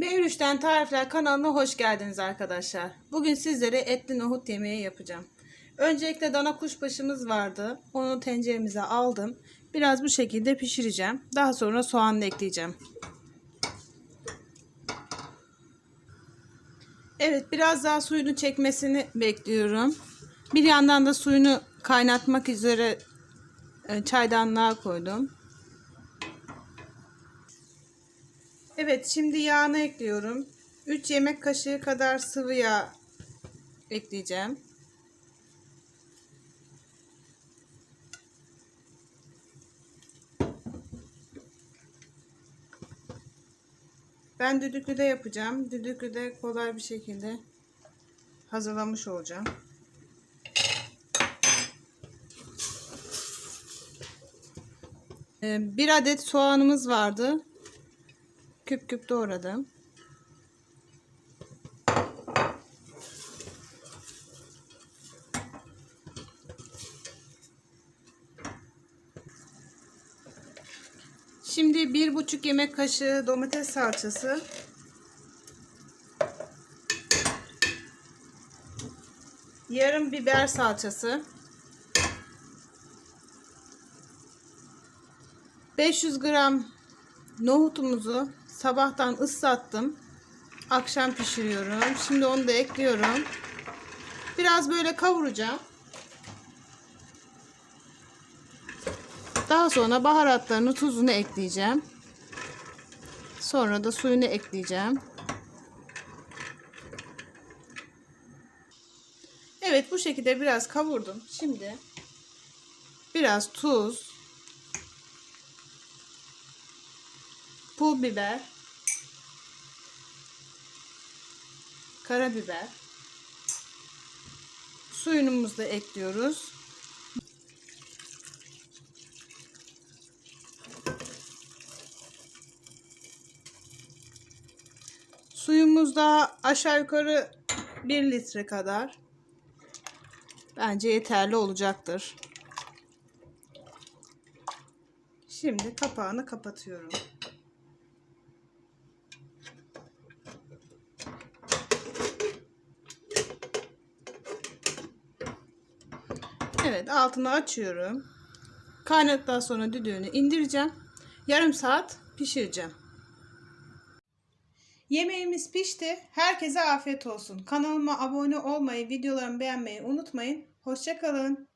Mevlüş'ten Tarifler kanalına hoş geldiniz arkadaşlar. Bugün sizlere etli nohut yemeği yapacağım. Öncelikle dana kuşbaşımız vardı. Onu tenceremize aldım. Biraz bu şekilde pişireceğim. Daha sonra soğanla ekleyeceğim. Evet biraz daha suyunu çekmesini bekliyorum. Bir yandan da suyunu kaynatmak üzere e, çaydanlığa koydum. Evet şimdi yağını ekliyorum. 3 yemek kaşığı kadar sıvı yağ ekleyeceğim. Ben düdüklüde yapacağım. Düdüklüde kolay bir şekilde hazırlamış olacağım. Ee, Bir adet soğanımız vardı. Küp küp doğradım. Şimdi bir buçuk yemek kaşığı domates salçası. Yarım biber salçası. 500 gram nohutumuzu sabahtan ıslattım. Akşam pişiriyorum. Şimdi onu da ekliyorum. Biraz böyle kavuracağım. Daha sonra baharatlarını, tuzunu ekleyeceğim. Sonra da suyunu ekleyeceğim. Evet bu şekilde biraz kavurdum. Şimdi biraz tuz, pul biber, karabiber, suyumuzu da ekliyoruz. Suyumuz da aşağı yukarı 1 litre kadar. Bence yeterli olacaktır. Şimdi kapağını kapatıyorum. Evet altını açıyorum. Kaynadıktan sonra düdüğünü indireceğim. Yarım saat pişireceğim. Yemeğimiz pişti. Herkese afiyet olsun. Kanalıma abone olmayı, videolarımı beğenmeyi unutmayın. Hoşçakalın.